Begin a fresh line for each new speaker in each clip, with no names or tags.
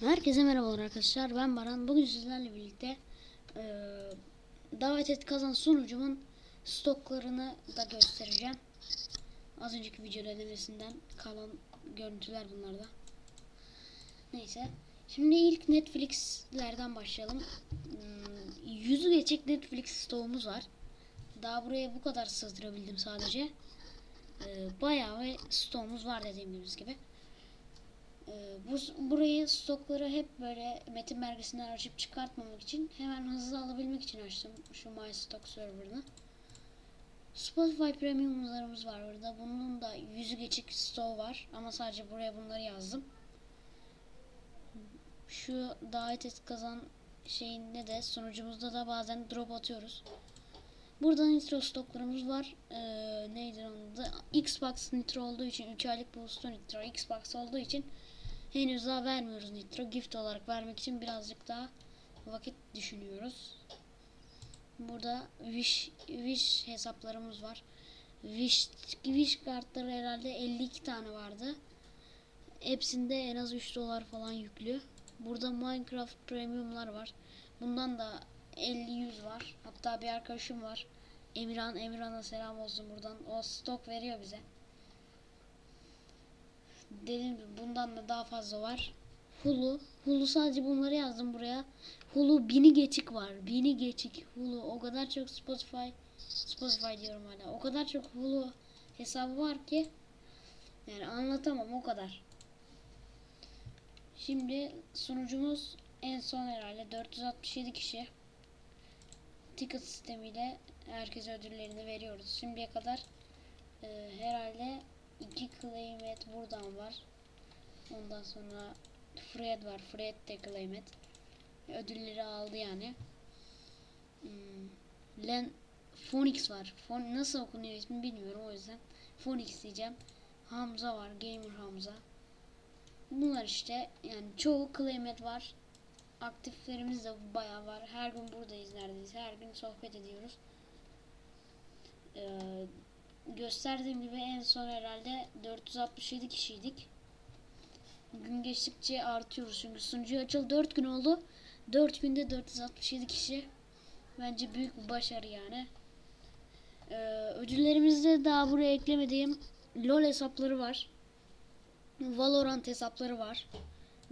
Herkese merhabalar arkadaşlar. Ben Baran. Bugün sizlerle birlikte e, davet et kazan sunucumun stoklarını da göstereceğim. Az önceki video denemesinden kalan görüntüler bunlarda. Neyse. Şimdi ilk Netflix'lerden başlayalım. Hmm, Yüzü geçecek Netflix stoğumuz var. Daha buraya bu kadar sızdırabildim sadece. E, bayağı ve stoğumuz var dediğimiz gibi. Ee, bu burayı stokları hep böyle metin belgesinden açıp çıkartmamak için hemen hızlı alabilmek için açtım şu My Stock server'ını. Spotify Premium'larımız var burada. Bunun da yüzü geçik stoğu var ama sadece buraya bunları yazdım. Şu davet et kazan şeyinde de sunucumuzda da bazen drop atıyoruz. Burada nitro stoklarımız var. Ee, neydi onun da? Xbox nitro olduğu için 3 aylık boost'u nitro. Xbox olduğu için henüz daha vermiyoruz nitro. Gift olarak vermek için birazcık daha vakit düşünüyoruz. Burada wish, wish hesaplarımız var. Wish, wish kartları herhalde 52 tane vardı. Hepsinde en az 3 dolar falan yüklü. Burada Minecraft Premium'lar var. Bundan da 50-100 var. Hatta bir arkadaşım var. Emirhan, Emirhan'a selam olsun buradan. O stok veriyor bize. Dediğim gibi bundan da daha fazla var. Hulu. Hulu sadece bunları yazdım buraya. Hulu bini geçik var. Bini geçik. Hulu. O kadar çok Spotify Spotify diyorum hala. O kadar çok Hulu hesabı var ki yani anlatamam o kadar. Şimdi sunucumuz en son herhalde 467 kişi ticket sistemiyle herkese ödüllerini veriyoruz. Şimdiye kadar e, herhalde iki claim et buradan var. Ondan sonra Fred var. Fred de claim. Ödülleri aldı yani. Hmm, Len Phoenix var. Phon nasıl okunuyor ismi bilmiyorum o yüzden. Phoenix diyeceğim. Hamza var. Gamer Hamza. Bunlar işte yani çoğu claim et var. Aktiflerimiz de bayağı var. Her gün buradayız neredeyse. Her gün sohbet ediyoruz. Gösterdiğim gibi en son herhalde 467 kişiydik. Gün geçtikçe artıyoruz çünkü sunucu açıl 4 gün oldu. 4 günde 467 kişi. Bence büyük bir başarı yani. Ee, ödüllerimizde daha buraya eklemediğim LoL hesapları var. Valorant hesapları var.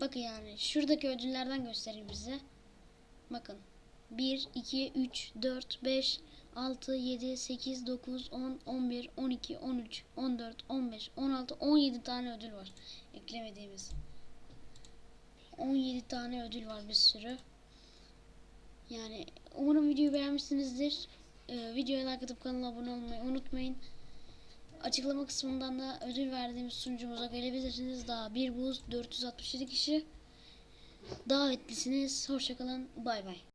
Bakın yani şuradaki ödüllerden göstereyim size. Bakın. 1, 2, 3, 4, 5, 6, 7, 8, 9, 10, 11, 12, 13, 14, 15, 16, 17 tane ödül var. Eklemediğimiz. 17 tane ödül var bir sürü. Yani umarım videoyu beğenmişsinizdir. Ee, videoya like atıp kanala abone olmayı unutmayın. Açıklama kısmından da ödül verdiğimiz sunucumuza gelebilirsiniz. Daha bir buz 467 kişi davetlisiniz. Hoşçakalın. Bay bay.